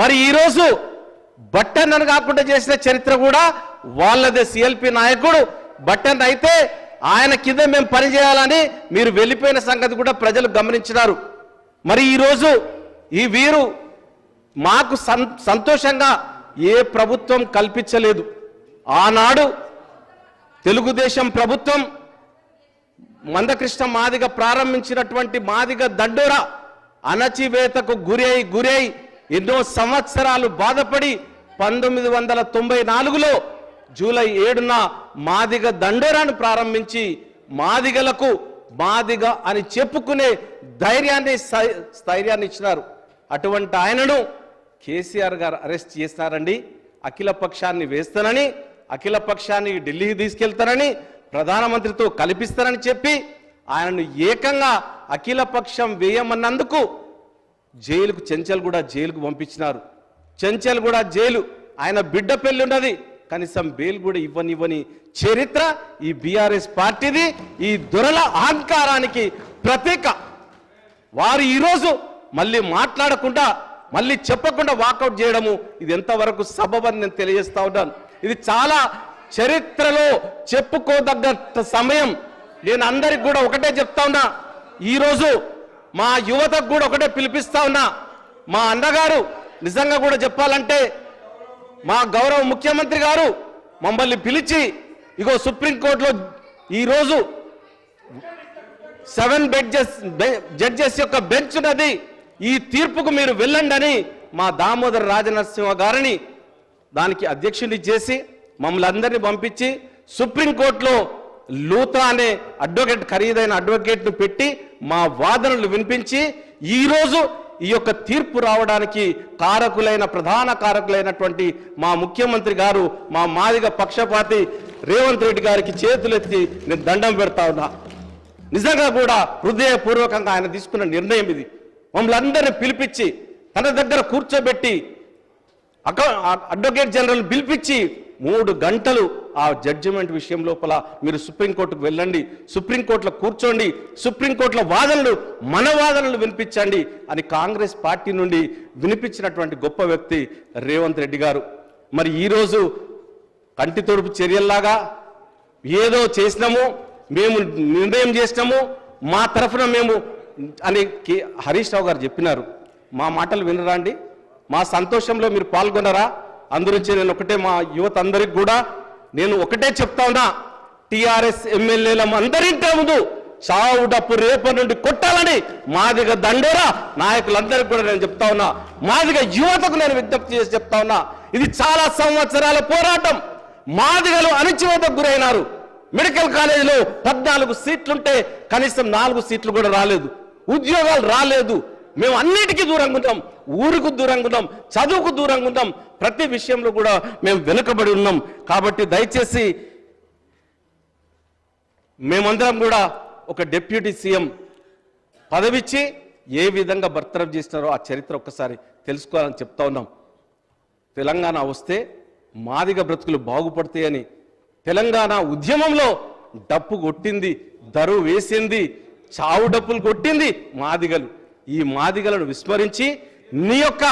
మరి ఈరోజు బట్టన్నను కాకుండా చేసిన చరిత్ర కూడా వాళ్ళదే సిఎల్పి నాయకుడు. బట్టన్ అయితే ఆయన కింద మేము పనిచేయాలని మీరు వెళ్ళిపోయిన సంగతి కూడా ప్రజలు గమనించినారు. మరి ఈరోజు ఈ వీరు మాకు సంతోషంగా ఏ ప్రభుత్వం కల్పించలేదు. ఆనాడు తెలుగుదేశం ప్రభుత్వం మందకృష్ణ మాదిగ ప్రారంభించినటువంటి మాదిగ దండోర అణచివేతకు గురి అయి గురి అయి ఎన్నో సంవత్సరాలు బాధపడి పంతొమ్మిది వందల తొంభై నాలుగులో జూలై ఏడున మాదిగ దండోరాను ప్రారంభించి మాదిగలకు మాదిగ అని చెప్పుకునే ధైర్యాన్ని స్థై- స్థైర్యాన్ని ఇచ్చినారు. అటువంటి ఆయనను కేసీఆర్ గారు అరెస్ట్ చేస్తారండి అఖిల పక్షాన్ని వేస్తానని అఖిల పక్షాన్ని ఢిల్లీకి తీసుకెళ్తానని ప్రధానమంత్రితో కల్పిస్తారని చెప్పి ఆయనను ఏకంగా అఖిల పక్షం వేయమన్నందుకు జైలుకు చెంచల్ కూడా జైలుకు పంపించినారు. చెంచల్ కూడా జైలు. ఆయన బిడ్డ పెళ్ళి ఉన్నది. కనీసం బెయిల్ కూడా ఇవ్వనివ్వని చరిత్ర ఈ బీఆర్ఎస్ పార్టీది. ఈ దొరల అహంకారానికి ప్రతీక. వారు ఈరోజు మళ్ళీ మాట్లాడకుండా మళ్ళీ చెప్పకుండా వాకౌట్ చేయడము ఇది ఎంతవరకు సబబని నేను తెలియజేస్తా ఉన్నాను. ఇది చాలా చరిత్రలో చెప్పుకోదగ్గ సమయం. నేను అందరికి కూడా ఒకటే చెప్తా ఉన్నా. ఈరోజు మా యువతకు కూడా ఒకటే పిలిపిస్తా ఉన్నా. మా అన్నగారు నిజంగా కూడా చెప్పాలంటే మా గౌరవ ముఖ్యమంత్రి గారు మమ్మల్ని పిలిచి ఇగో సుప్రీంకోర్టులో ఈరోజు సెవెన్ బెడ్జెస్ జడ్జెస్ యొక్క బెంచ్ ఉన్నది. ఈ తీర్పుకు మీరు వెళ్ళండి అని మా దామోదర రాజనరసింహ గారిని దానికి అధ్యక్షుని చేసి మమ్మల్ని అందరినీ పంపించి సుప్రీంకోర్టులో లూతా అనే అడ్వకేట్ ఖరీదైన అడ్వకేట్ను పెట్టి మా వాదనలు వినిపించి ఈరోజు ఈ యొక్క తీర్పు రావడానికి కారకులైన ప్రధాన కారకులైనటువంటి మా ముఖ్యమంత్రి గారు మా మాదిగ పక్షపాతి రేవంత్ రెడ్డి గారికి చేతులెత్తి నేను దండం పెడతా ఉన్నా. నిజంగా కూడా హృదయపూర్వకంగా ఆయన తీసుకున్న నిర్ణయం ఇది. మమ్మల్ని అందరిని పిలిపించి తన దగ్గర కూర్చోబెట్టి అడ్వకేట్ జనరల్ పిలిపించి మూడు గంటలు ఆ జడ్జిమెంట్ విషయం లోపల మీరు సుప్రీంకోర్టుకు వెళ్ళండి సుప్రీంకోర్టులో కూర్చోండి సుప్రీంకోర్టులో వాదనలు మన వాదనలు వినిపించండి అని కాంగ్రెస్ పార్టీ నుండి వినిపించినటువంటి గొప్ప వ్యక్తి రేవంత్ రెడ్డి గారు. మరి ఈరోజు కంటి తొడుపు చర్యల్లాగా ఏదో చేసినాము మేము నిర్ణయం చేసినాము మా తరఫున మేము అని కే- హరీష్ రావు గారు చెప్పినారు. మా మాటలు వినరా అండి? మా సంతోషంలో మీరు పాల్గొనరా? అందురించి నేను ఒకటే మా యువత అందరికి కూడా నేను ఒకటే చెప్తా ఉన్నా టిఆర్ఎస్ ఎమ్మెల్యేల అందరింటే ముందు చావు డప్పు రేపటి నుండి కొట్టాలని మాదిగ దండోరా నాయకులందరికీ కూడా నేను చెప్తా ఉన్నా మాదిగ యువతకు నేను విజ్ఞప్తి చేసి చెప్తా ఉన్నా ఇది చాలా సంవత్సరాల పోరాటం. మాదిగలు అణచివేతకు గురైనారు. మెడికల్ కాలేజీలో పద్నాలుగు సీట్లుంటే కనీసం నాలుగు సీట్లు కూడా రాలేదు. ఉద్యోగాలు రాలేదు. మేము అన్నిటికీ దూరంగా ఉంటాం ఊరుకు దూరంగా ఉంటాం చదువుకు దూరంగా ఉంటాం ప్రతి విషయంలో కూడా మేము వెనుకబడి ఉన్నాం. కాబట్టి దయచేసి మేమందరం కూడా ఒక డిప్యూటీ సీఎం పదవిచ్చి ఏ విధంగా బర్తరఫ్ చేసినారో ఆ చరిత్ర ఒక్కసారి తెలుసుకోవాలని చెప్తా ఉన్నాం. తెలంగాణ వస్తే మాదిగ బ్రతుకులు బాగుపడతాయని తెలంగాణ ఉద్యమంలో డప్పు కొట్టింది దరువు వేసింది చావు డప్పులు కొట్టింది మాదిగలు. ఈ మాదిగలను విస్మరించి నీ యొక్క